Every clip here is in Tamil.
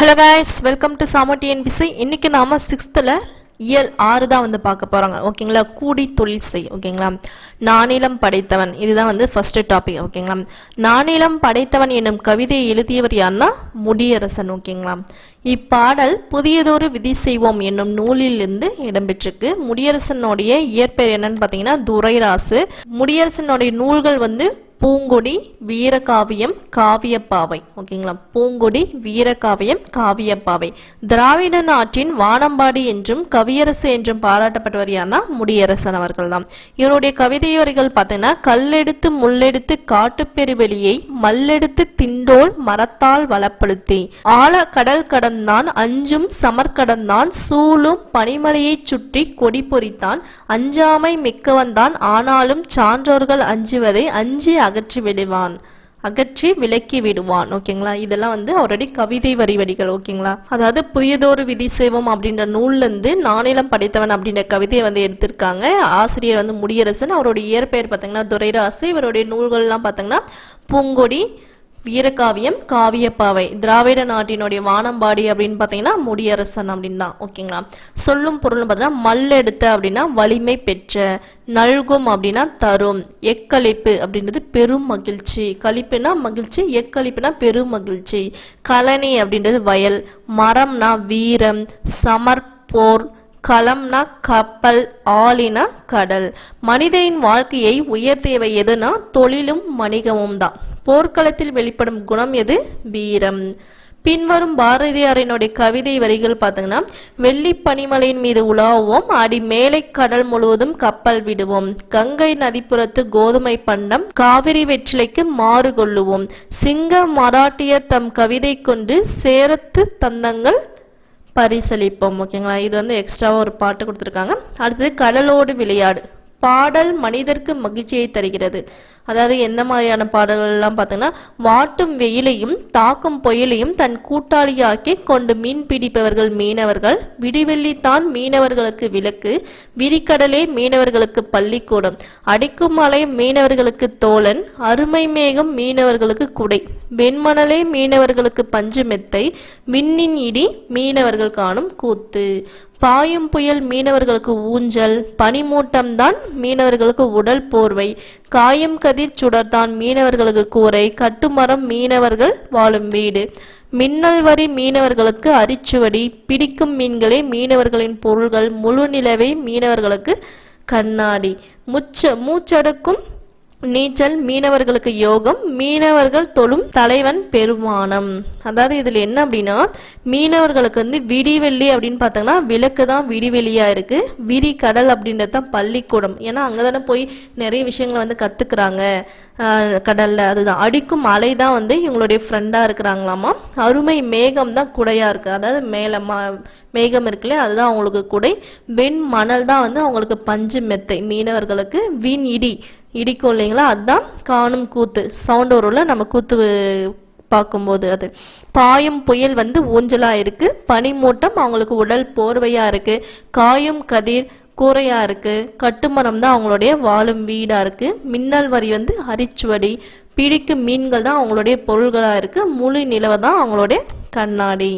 Hello guys. வெல்கம் டு சாமோ டிஎன்பிசி இன்றைக்கி நாம சிக்ஸ்த்தில் இயல் ஆறு தான் வந்து பார்க்க போகிறாங்க ஓகேங்களா? கூடி தொழில் செய் ஓகேங்களா? நானிலம் படைத்தவன். இதுதான் வந்து ஃபஸ்ட்டு டாபிக் ஓகேங்களா? நானிலம் படைத்தவன் என்னும் கவிதையை எழுதியவர் யாருன்னா முடியரசன் ஓகேங்களா? இப்பாடல் புதியதொரு விதி செய்வோம் என்னும் நூலிலிருந்து இடம்பெற்றிருக்கு. முடியரசனுடைய இயற்பெயர் என்னன்னு பார்த்தீங்கன்னா துரைராசு. முடியரசனுடைய நூல்கள் வந்து பூங்கொடி வீரகாவியம் காவியப்பாவை. ஓகேங்களா பூங்கொடி வீரகாவியம் காவியப்பாவை. திராவிட நாட்டின் வானம்பாடி என்றும் கவியரசு என்றும் பாராட்டப்பட்டவர் யாருன்னா முடியரசன் அவர்கள் தான். இவருடைய கவிதை வரிகள் பார்த்தீங்கன்னா கல்லெடுத்து முள்ளெடுத்து காட்டுப்பெருவெளியை மல்லெடுத்து திண்டோல் மரத்தால் வளப்படுத்தி. ஆழ கடல் கடந்தான் அஞ்சும் சமர்கடந்தான் சூழும் பனிமலையைச் சுற்றி கொடி பொறித்தான். அஞ்சாமை மிக்கவன்தான் ஆனாலும் சான்றோர்கள் அஞ்சுவதை அஞ்சி அகற்றி விடுவான். அகற்றி விலக்கி விடுவான். ஓகேங்களா? இதெல்லாம் வந்து ஆல்ரெடி கவிதை வரி வரிகள் ஓகேங்களா? அதாவது புதியதொரு விதி சேவம் அப்படின்ற நூல்லேருந்து நானிலம் படைத்தவன் அப்படின்ற கவிதையை வந்து எடுத்திருக்காங்க. ஆசிரியர் வந்து முடியரசன். அவருடைய இயற்பெயர் பார்த்தீங்கன்னா துரைராசு. இவருடைய நூல்கள்லாம் பார்த்தீங்கன்னா பூங்கொடி வீரகாவியம் காவியப்பாவை திராவிட நாட்டினுடைய வானம்பாடி அப்படின்னு பார்த்தீங்கன்னா முடியரசன் அப்படின்னு தான். ஓகேங்களா? சொல்லும் பொருள்னு பார்த்தீங்கன்னா மல்லெடுத்த அப்படின்னா வலிமை பெற்ற நல்கும் அப்படின்னா தரும் எக்களிப்பு அப்படின்றது பெரும் மகிழ்ச்சி கழிப்புனா மகிழ்ச்சி எக்களிப்புனா பெரும் மகிழ்ச்சி கலனி அப்படின்றது வயல் மரம்னா வீரம் சமர்போர் களம்னா கப்பல் ஆளினா கடல் மனிதனின் வாழ்க்கையை உயர்த்தியவை எதுனா தொழிலும் வணிகமும் தான். போர்க்களத்தில் வெளிப்படும் குணம் எது? வீரம். பின்வரும் பாரதியாரினுடைய கவிதை வரிகள் பார்த்தீங்கன்னா வெள்ளி பனிமலையின் மீது உலாவோம் அடி மேலை கடல் முழுவதும் கப்பல் விடுவோம். கங்கை நதிப்புறத்து கோதுமை பண்டம் காவிரி வெற்றிலைக்கு மாறு கொள்ளுவோம். சிங்க மராட்டியர் தம் கவிதை கொண்டு சேரத்து தந்தங்கள் பரிசளிப்போம். ஓகேங்களா? இது வந்து எக்ஸ்ட்ராவாக ஒரு பாட்டு கொடுத்துருக்காங்க. அடுத்தது கடலோடு விளையாடு. பாடல் மனிதருக்கு மகிழ்ச்சியை தருகிறது. அதாவது எந்த மாதிரியான பாடல்கள்லாம் பார்த்தீங்கன்னா வாட்டும் வெயிலையும் தாக்கும் புயலையும் தன் கூட்டாளியாக்கி கொண்டு மீன் பிடிப்பவர்கள் மீனவர்கள் விடிவெள்ளித்தான் மீனவர்களுக்கு விளக்கு விரிக்கடலே மீனவர்களுக்கு பள்ளிக்கூடம் அடிக்கும் மலை மீனவர்களுக்கு தோழன் அருமை மேகம் மீனவர்களுக்கு குடை வெண்மணலே மீனவர்களுக்கு பஞ்சு மெத்தை மின்னின் இடி மீனவர்கள் காணும் கூத்து. பாயும் புயல் மீனவர்களுக்கு ஊஞ்சல் பனிமூட்டம்தான் மீனவர்களுக்கு உடல் போர்வை. காயும் கதிர் சுடர்தான் மீனவர்களுக்கு கூரை கட்டுமரம் மீனவர்கள் வாழும் வீடு. மின்னல் வரி மீனவர்களுக்கு அரிச்சுவடி பிடிக்கும் மீன்களே மீனவர்களின் பொருள்கள் முழு நிலவை மீனவர்களுக்கு கண்ணாடி. முச்ச மூச்சடக்கும் நீச்சல் மீனவர்களுக்கு யோகம் மீனவர்கள் தொழும் தலைவன் பெருமானம். அதாவது இதில் என்ன அப்படின்னா மீனவர்களுக்கு வந்து விடிவெள்ளி அப்படின்னு பார்த்தோம்னா விளக்கு தான் விடிவெளியாக இருக்குது விரி கடல் அப்படின்றது தான் பள்ளிக்கூடம். ஏன்னா அங்கே தானே போய் நிறைய விஷயங்களை வந்து கற்றுக்குறாங்க கடலில் அதுதான். அடிக்கும் அலை தான் வந்து இவங்களுடைய ஃப்ரெண்டாக இருக்கிறாங்களாமா? அருமை மேகம் தான் குடையாக இருக்குது அதாவது மேலே மா மேகம் இருக்குல்ல அதுதான் அவங்களுக்கு குடை. வெண் மணல் தான் வந்து அவங்களுக்கு பஞ்சு மெத்தை. மீனவர்களுக்கு வீண் இடி. இடிக்கும் இல்லைங்களா? அதுதான் காணும் கூத்து. சவுண்ட் வரும்ல நம்ம கூத்து பார்க்கும்போது அது. பாயும் புயல் வந்து ஊஞ்சலாக இருக்குது பனிமூட்டம் அவங்களுக்கு உடல் போர்வையாக இருக்குது காயும் கதிர் கூரையாக இருக்குது கட்டுமரம் தான் அவங்களுடைய வாழும் வீடாக இருக்குது மின்னல் வரி வந்து அரிச்சுவடி. பிடிக்கும் மீன்கள் தான் அவங்களுடைய பொருள்களாக இருக்குது முழு நிலவை தான் அவங்களுடைய கண்ணாடி.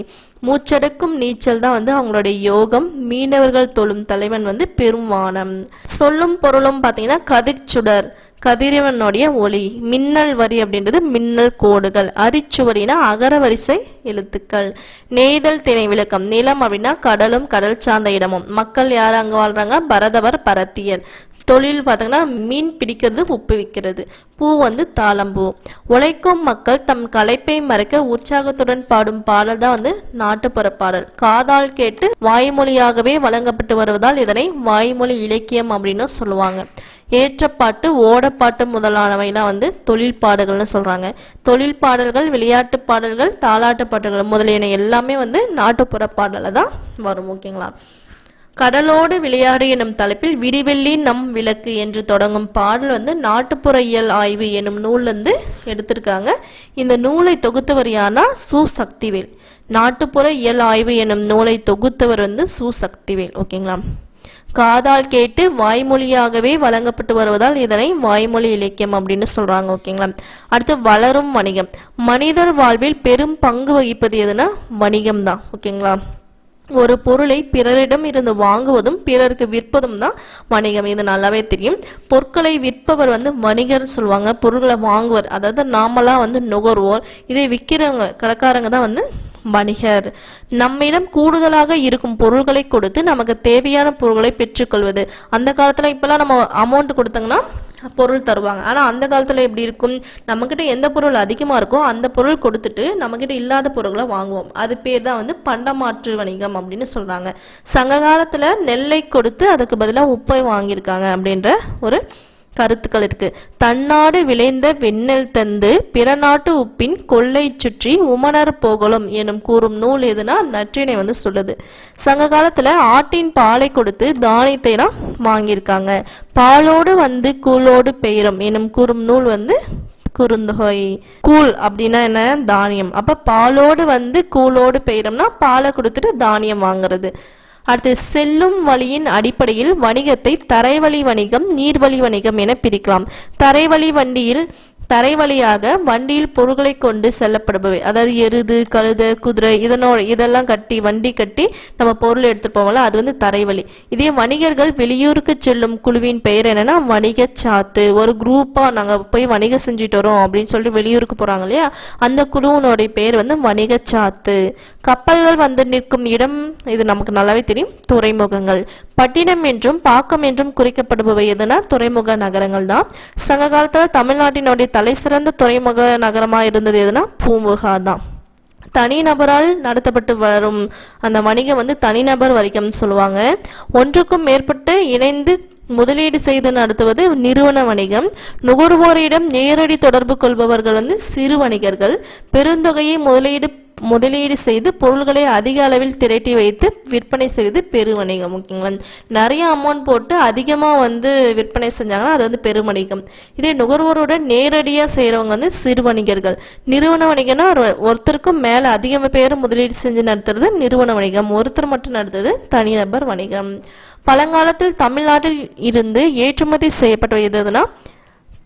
மூச்சடக்கும் நீச்சல் தான் வந்து அவங்களுடைய யோகம். மீனவர்கள் தொழும் தலைவன் வந்து பெரும்வானம் சொல்லும் பொருளும் பார்த்தீங்கன்னா கதிர்ச்சுடர். கதிரவனுடைய ஒளி மின்னல் வரி அப்படின்றது மின்னல் கோடுகள் அரிச்சுவரினா அகர வரிசை எழுத்துக்கள். நெய்தல் திணை விளக்கம் நிலம் அப்படின்னா கடலும் கடல் சார்ந்த இடமும். மக்கள் யார் அங்கே வாழ்றாங்க? பரதவர் பரத்தியர். தொழில் பார்த்தீங்கன்னா மீன் பிடிக்கிறது உப்பு விற்கிறது பூ வந்து தாளம்பூ. உழைக்கும் மக்கள் தம் களைப்பை மறைக்க உற்சாகத்துடன் பாடும் பாடல் தான் வந்து நாட்டுப்புற பாடல் காதால் கேட்டு வாய்மொழியாகவே வழங்கப்பட்டு வருவதால் இதனை வாய்மொழி இலக்கியம் அப்படின்னு சொல்லுவாங்க. ஏற்றப்பாட்டு ஓடப்பாட்டு முதலானவைலாம் வந்து தொழில் பாடல்கள்னு சொல்கிறாங்க தொழில் பாடல்கள் விளையாட்டு பாடல்கள் தாலாட்டு பாடல்கள் முதலியன எல்லாமே வந்து நாட்டுப்புற பாடலில் தான் வரும் ஓகேங்களா? கடலோடு விளையாடு எனும் தலைப்பில் விடிவெள்ளி நம் விளக்கு என்று தொடங்கும் பாடல் வந்து நாட்டுப்புற இயல் ஆய்வு எனும் நூல்லேருந்து எடுத்திருக்காங்க. இந்த நூலை தொகுத்தவர் யானா சு. சக்திவேல். நாட்டுப்புற இயல் ஆய்வு எனும் நூலை தொகுத்தவர் வந்து சு. சக்திவேல் ஓகேங்களா? காதால் கேட்டு வாய்மொழியாகவே வழங்கப்பட்டு வருவதால் இதனை வாய்மொழி இலக்கியம் அப்படின்னு சொல்றாங்க ஓகேங்களா? அடுத்து வளரும் வணிகம். மனிதர் வாழ்வில் பெரும் பங்கு வகிப்பது எதுனா வணிகம் தான் ஓகேங்களா? ஒரு பொருளை பிறரிடம் இருந்து வாங்குவதும் பிறருக்கு விற்பதும் தான் வணிகம். இது நல்லாவே தெரியும். பொருட்களை விற்பவர் வந்து வணிகர் சொல்லுவாங்க. பொருட்களை வாங்குவர். அதாவது நாமளாக வந்து நுகர்வோர். இதை விற்கிறவங்க கடைக்காரங்க தான் வந்து வணிகர். நம்மிடம் கூடுதலாக இருக்கும் பொருள்களை கொடுத்து நமக்கு தேவையான பொருட்களை பெற்றுக்கொள்வது. அந்த காலத்தில் இப்போல்லாம் நம்ம அமௌண்ட் கொடுத்தோங்கன்னா பொருள் தருவாங்க. ஆனால் அந்த காலத்தில் எப்படி இருக்கும்? நம்மக்கிட்ட எந்த பொருள் அதிகமாக இருக்கோ அந்த பொருள் கொடுத்துட்டு நம்மக்கிட்ட இல்லாத பொருட்களை வாங்குவோம். அது பேர் தான் வந்து பண்டமாற்று வணிகம் அப்படின்னு சொல்கிறாங்க சங்க காலத்தில் நெல்லை கொடுத்து அதுக்கு பதிலாக உப்பை வாங்கியிருக்காங்க அப்படின்ற ஒரு கருத்துக்கள் இருக்கு. தன்னாடு விளைந்த வெண்ணெல் தந்து பிறநாட்டு உப்பின் கொள்ளை சுற்றி உமனர் போகலும் எனும் கூறும் நூல் எதுனா நற்றினை வந்து சொல்லுது. சங்க காலத்துல ஆட்டின் பாலை கொடுத்து தானியத்தை எல்லாம் வாங்கியிருக்காங்க. பாலோடு வந்து கூலோடு பெயரும் எனும் கூறும் நூல் வந்து குறுந்தொகை கூழ் அப்படின்னா என்ன? தானியம். அப்ப பாலோடு வந்து கூலோடு பெயரம்னா பாலை கொடுத்துட்டு தானியம் வாங்குறது. அடுத்து செல்லும் வழியின் அடிப்படையில் வணிகத்தை தரைவழி வணிகம் நீர்வழி வணிகம் என பிரிக்கலாம். தரைவழி வண்டியில் தரை வழியாக வண்டியில் பொருட்களை கொண்டு செல்லப்படுபவை. அதாவது எருது கழுதை குதிரை இதனோட இதெல்லாம் கட்டி வண்டி கட்டி நம்ம பொருள் எடுத்துட்டு போவோம்ல அது வந்து தரைவழி இதே வணிகர்கள் வெளியூருக்கு செல்லும் குழுவின் பெயர் என்னன்னா வணிக சாத்து. ஒரு குரூப்பாக நாங்கள் போய் வணிகம் செஞ்சுட்டு வரோம் அப்படின்னு சொல்லிட்டு வெளியூருக்கு போகிறாங்க இல்லையா? அந்த குழுவினுடைய பெயர் வந்து வணிக சாத்து. கப்பல்கள் வந்து நிற்கும் இடம் இது நமக்கு நல்லாவே தெரியும் துறைமுகங்கள். பட்டினம் என்றும் பாக்கம் என்றும் குறிக்கப்படுபவை எதுனா துறைமுக நகரங்கள் தான். சங்க காலத்தில் தமிழ்நாட்டினுடைய தலைசிறந்த துறைமுக நகரமாக இருந்தது எதுனா பூம்புகா தான். தனிநபரால் நடத்தப்பட்டு வரும் அந்த வணிகம் வந்து தனிநபர் வணிகம்னு சொல்லுவாங்க. ஒன்றுக்கும் மேற்பட்டு இணைந்து முதலீடு செய்து நடத்துவது நிறுவன வணிகம். நுகர்வோரிடம் நேரடி தொடர்பு கொள்பவர்கள் வந்து சிறு வணிகர்கள். பெருந்தொகையை முதலீடு முதலீடு செய்து பொருள்களை அதிக அளவில் திரட்டி வைத்து விற்பனை செய்வது பெருவணிகம் ஓகேங்களா? நிறைய அமௌண்ட் போட்டு அதிகமாக வந்து விற்பனை செஞ்சாங்கன்னா அது வந்து பெரு வணிகம். இதே நுகர்வோரோட நேரடியாக செய்கிறவங்க வந்து சிறு வணிகர்கள். நிறுவன வணிகம்னா ஒருத்தருக்கும் மேலே அதிக பேர் முதலீடு செஞ்சு நடத்துறது நிறுவன வணிகம் ஒருத்தர் மட்டும் நடத்துறது தனிநபர் வணிகம். பழங்காலத்தில் தமிழ்நாட்டில் இருந்து ஏற்றுமதி செய்யப்பட்ட எதுனா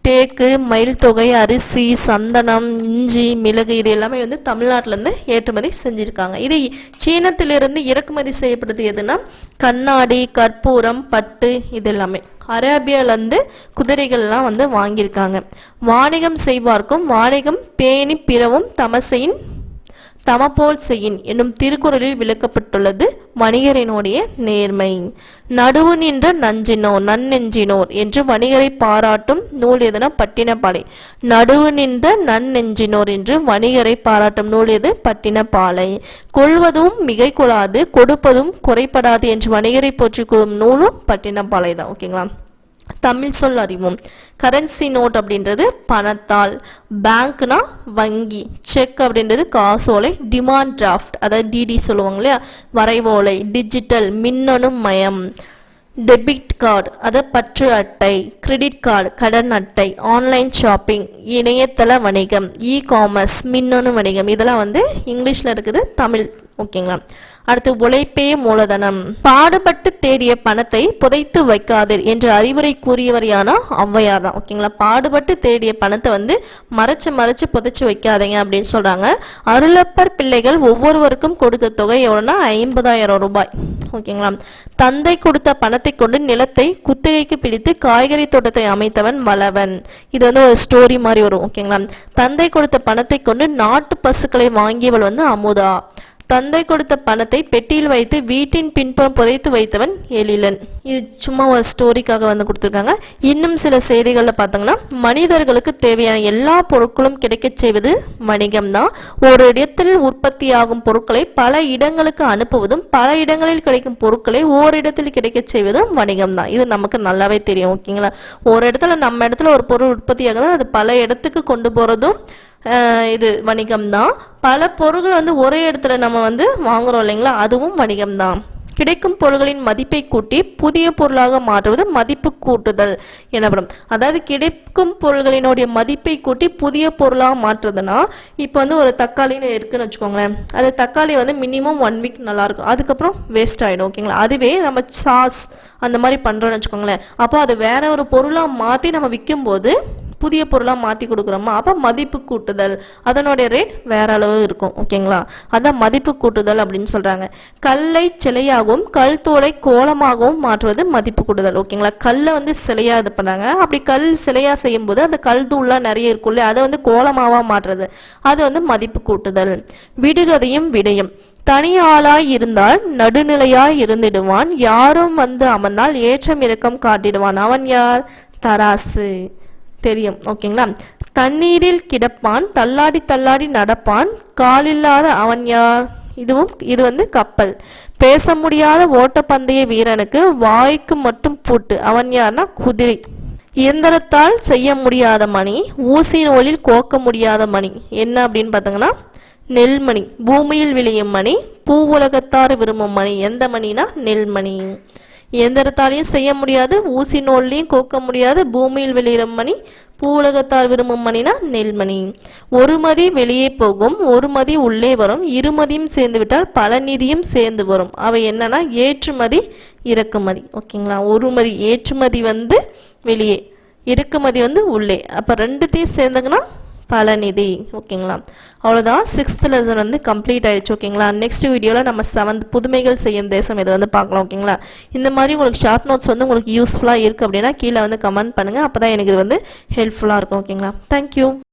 தேக்கு மயில் தொகை அரிசி சந்தனம் இஞ்சி மிளகு இது எல்லாமே வந்து தமிழ்நாட்டிலேருந்து ஏற்றுமதி செஞ்சுருக்காங்க. இது சீனத்திலிருந்து இறக்குமதி செய்யப்படுது எதுனா கண்ணாடி கற்பூரம் பட்டு இது எல்லாமே. அரேபியாலேருந்து குதிரைகள்லாம் வந்து வாங்கியிருக்காங்க. வாணிகம் செய்வார்க்கும் வாணிகம் பேணி பிறவும் தமசையின் தமப்போல் செய்யின் என்னும் திருக்குறளில் விளக்கப்பட்டுள்ளது வணிகரினுடைய நேர்மை. நடுவு நின்ற நஞ்சினோர் நன்னெஞ்சினோர் என்று வணிகரை பாராட்டும் நூல் எதுனா? பட்டினப்பாலை. நடுவு நின்ற நன்னெஞ்சினோர் என்று வணிகரை பாராட்டும் நூல் எது? பட்டினப்பாலை. கொள்வதும் மிகை கொள்ளாது கொடுப்பதும் குறைபடாது என்று வணிகரை போற்றிக்கும் நூலும் பட்டினப்பாலை தான். ஓகேங்களா? தமிழ் சொல் அறிவோம். கரன்சி நோட் அப்படின்றது பணத்தால். பேங்க்னா வங்கி. செக் அப்படின்றது காசோலை டிமாண்ட் டிராஃப்ட் அதாவது டிடி சொல்லுவாங்க இல்லையா? வரைவோலை டிஜிட்டல் மின்னணு மயம். டெபிட் கார்டு அதாவது பற்று அட்டை. கிரெடிட் கார்டு கடன் அட்டை. ஆன்லைன் ஷாப்பிங் இணையதள வணிகம். இ காமர்ஸ் மின்னணு வணிகம். இதெல்லாம் வந்து இங்கிலீஷில் இருக்குது தமிழ் ஓகேங்களா? அடுத்து உழைப்பே மூலதனம். பாடுபட்டு தேடிய பணத்தை புதைத்து வைக்காதீர் என்று அறிவுரை கூறியவர் யானா ஔவையார் தான். ஓகேங்களா? பாடுபட்டு தேடிய பணத்தை வந்து மறைச்சு மறைச்சு புதைச்சு வைக்காதீங்க அப்படின்னு சொல்றாங்க. அருளப்பர் பிள்ளைகள் ஒவ்வொருவருக்கும் கொடுத்த தொகை எவ்வளோனா ஐம்பதாயிரம் ரூபாய். ஓகேங்களா? தந்தை கொடுத்த பணத்தை கொண்டு நிலத்தை குத்தகைக்கு பிடித்து காய்கறி தோட்டத்தை அமைத்தவன் வளவன். இது வந்து ஒரு ஸ்டோரி மாதிரி வரும். ஓகேங்களா? தந்தை கொடுத்த பணத்தை கொண்டு நாட்டு பசுக்களை வாங்கியவள் வந்து அமுதா. தந்தை கொடுத்த பணத்தை பெட்டியில் வைத்து வீட்டின் பின்புறம் புதைத்து வைத்தவன் எழிலன். இது சும்மா ஒரு ஸ்டோரிக்காக வந்து கொடுத்துருக்காங்க. இன்னும் சில செய்திகளில் பார்த்தோங்கன்னா மனிதர்களுக்கு தேவையான எல்லா பொருட்களும் கிடைக்கச் செய்வது வணிகம் தான் ஒரு இடத்தில் உற்பத்தியாகும் பொருட்களை பல இடங்களுக்கு அனுப்புவதும் பல இடங்களில் கிடைக்கும் பொருட்களை ஓரிடத்தில் கிடைக்கச் செய்வதும் வணிகம் தான் இது நமக்கு நல்லாவே தெரியும் ஓகேங்களா? ஒரு இடத்துல நம்ம இடத்துல ஒரு பொருள் உற்பத்தி ஆகுது அது பல இடத்துக்கு கொண்டு போகிறதும் இது வணிகம் தான் பல பொருட்கள் வந்து ஒரே இடத்துல நம்ம வந்து வாங்குறோம் இல்லைங்களா? அதுவும் வணிகம் தான் கிடைக்கும் பொருள்களின் மதிப்பை கூட்டி புதிய பொருளாக மாற்றுவது மதிப்பு கூட்டுதல் எனப்படும். அதாவது கிடைக்கும் பொருள்களினுடைய மதிப்பை கூட்டி புதிய பொருளாக மாற்றுறதுன்னா இப்போ வந்து ஒரு தக்காளின்னு இருக்குன்னு வச்சுக்கோங்களேன். அது தக்காளி வந்து மினிமம் ஒன் வீக் நல்லாயிருக்கும். அதுக்கப்புறம் வேஸ்ட் ஆகிடும் ஓகேங்களா அதுவே நம்ம சாஸ் அந்த மாதிரி பண்ணுறோன்னு வச்சுக்கோங்களேன். அப்போ அது வேற ஒரு பொருளாக மாற்றி நம்ம விற்கும்போது புதிய பொருளாக மாற்றி கொடுக்குறோமோ அப்போ மதிப்பு கூட்டுதல். அதனுடைய ரேட் வேற அளவு இருக்கும். ஓகேங்களா அதான் மதிப்பு கூட்டுதல் அப்படின்னு சொல்கிறாங்க கல்லை சிலையாகவும் கல் தோலை கோலமாகவும் மாற்றுவது மதிப்பு கூட்டுதல். ஓகேங்களா கல்லை வந்து சிலையாக இது பண்ணுறாங்க அப்படி கல் சிலையாக செய்யும்போது அந்த கல் தூள்லாம் நிறைய இருக்கும்ல அதை வந்து கோலமாவாக மாற்றுறது. அது வந்து மதிப்பு கூட்டுதல். விடுகதையும் விடையும். தனியாளாய் இருந்தால் நடுநிலையாய் இருந்திடுவான். யாரும் வந்து அமர்ந்தால் ஏற்றம் இறக்கம் காட்டிடுவான். அவன் யார்? தராசு. தெரியும். ஓகேங்களா? தண்ணீரில் கிடப்பான் தள்ளாடி தள்ளாடி நடப்பான். காலில்லாத அவன் யார்? இதுவும் இது வந்து கப்பல். பேச முடியாத ஓட்டப்பந்தய வீரனுக்கு வாய்க்கு மட்டும் பூட்டு. அவன் யார்னா குதிரை. இயந்திரத்தால் செய்ய முடியாத மணி ஊசி நூலில் கோக்க முடியாத மணி. என்ன அப்படின்னு பார்த்தீங்கன்னா நெல்மணி. பூமியில் விளையும் மணி பூ உலகத்தார் விரும்பும் மணி. எந்த மணினா நெல்மணி. எந்திரத்தாலையும் செய்ய முடியாது ஊசி நூல்லையும் கோக்க முடியாது பூமியில் வெளியிடும் மணி பூலகத்தார் விரும்பும் மணினா நெல்மணி ஒரு மதி வெளியே போகும் ஒரு மதி உள்ளே வரும் இருமதியும் சேர்ந்து விட்டால் பல நிதியும் சேர்ந்து வரும். அவை என்னன்னா ஏற்றுமதி இறக்குமதி. ஓகேங்களா? ஒரு மதி ஏற்றுமதி வந்து வெளியே இறக்குமதி வந்து உள்ளே. அப்போ ரெண்டுத்தையும் சேர்ந்தாங்கன்னா பலநிதி. ஓகேங்களா? அவ்வளோதான் சிக்ஸ்த் லெசன் வந்து கம்ப்ளீட் ஆயிடுச்சு. ஓகேங்களா? நெக்ஸ்ட் வீடியோவில் நம்ம செவன்த் புதுமைகள் செய்யும் தேசம் இதை வந்து பார்க்கலாம். ஓகேங்களா? இந்த மாதிரி உங்களுக்கு ஷார்ட் நோட்ஸ் வந்து உங்களுக்கு யூஸ்ஃபுல்லாக இருக்குது அப்படின்னா கீழே வந்து கமெண்ட் பண்ணுங்கள் அப்போ தான் எனக்கு இது வந்து ஹெல்ப்ஃபுல்லாக இருக்கும். ஓகேங்களா? தேங்க்யூ